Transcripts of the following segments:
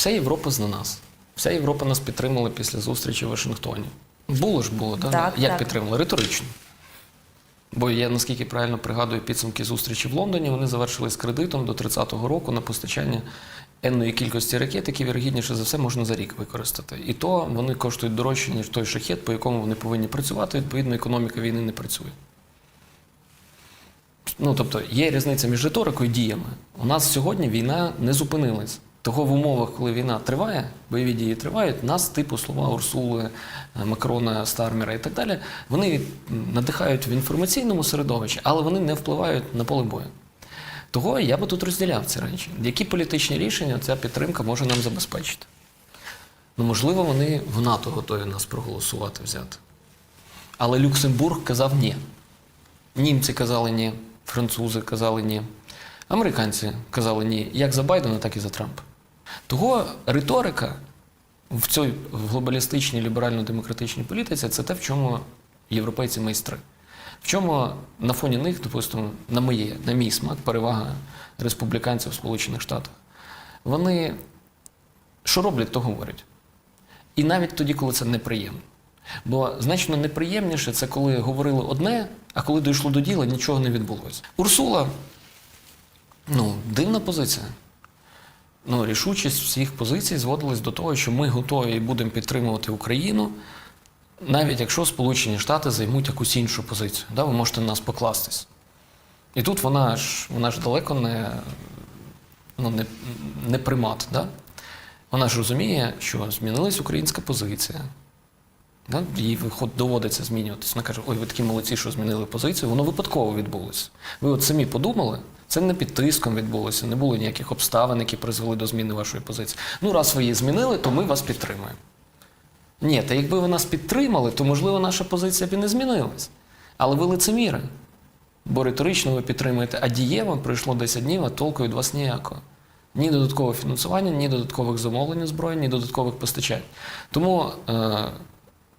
вся Європа зна нас. Вся Європа нас підтримала після зустрічі в Вашингтоні. Було ж було, да? Так, як так. підтримали? Риторично. Бо я наскільки правильно пригадую підсумки зустрічі в Лондоні, вони завершились кредитом до 30-го року на постачання енної кількості ракет, які вірогідніше за все можна за рік використати. І то вони коштують дорожче, ніж той шахет, по якому вони повинні працювати. Відповідно, економіка війни не працює. Ну, тобто є різниця між риторикою і діями. У нас сьогодні війна не зупинилась. Того в умовах, коли війна триває, бойові дії тривають, нас, типу слова Урсули, е, Макрона, Стармера і так далі, вони надихають в інформаційному середовищі, але вони не впливають на поле бою. Того я би тут розділяв ці речі. Які політичні рішення ця підтримка може нам забезпечити? Ну, можливо, вони в НАТО готові нас проголосувати взяти. Але Люксембург казав ні. Німці казали ні, французи казали ні, американці казали ні, як за Байдена, так і за Трампа. Того риторика в цій глобалістичній ліберально-демократичній політиці це те, в чому європейці майстри. В чому на фоні них, допустимо, на моє, на мій смак, перевага республіканців в Сполучених Штатах. Вони що роблять, то говорять. І навіть тоді, коли це неприємно. Бо значно неприємніше це коли говорили одне, а коли дійшло до діла, нічого не відбулося. Урсула, ну, дивна позиція. Ну, рішучість всіх позицій зводилась до того, що ми готові і будемо підтримувати Україну, навіть якщо Сполучені Штати займуть якусь іншу позицію. Да, ви можете на нас покластись. І тут вона ж, вона ж далеко не, ну, не, не примат. Да? Вона ж розуміє, що змінилась українська позиція. Да? Їй виход доводиться змінюватися. Вона каже: ой, ви такі молодці, що змінили позицію. Воно випадково відбулося. Ви от самі подумали, це не під тиском відбулося, не було ніяких обставин, які призвели до зміни вашої позиції. Ну, раз ви її змінили, то ми вас підтримуємо. Ні, та якби ви нас підтримали, то можливо наша позиція б і не змінилась. Але ви лицеміри. Бо риторично ви підтримуєте, а дієво пройшло 10 днів, а толку від вас ніякого. Ні додаткового фінансування, ні додаткових замовлень зброї, ні додаткових постачань. Тому е,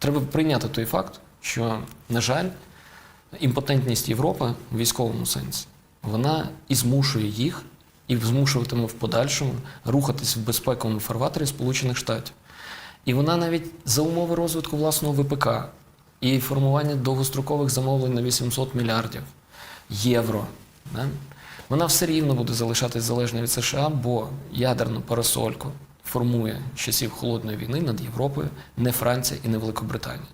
треба прийняти той факт, що, на жаль, імпотентність Європи в військовому сенсі, вона і змушує їх, і змушуватиме в подальшому рухатись в безпековому фарватері Сполучених Штатів. І вона навіть за умови розвитку власного ВПК і формування довгострокових замовлень на 800 мільярдів євро. Да? Вона все рівно буде залишатись залежною від США, бо ядерну парасольку формує часів холодної війни над Європою не Франція і не Великобританія.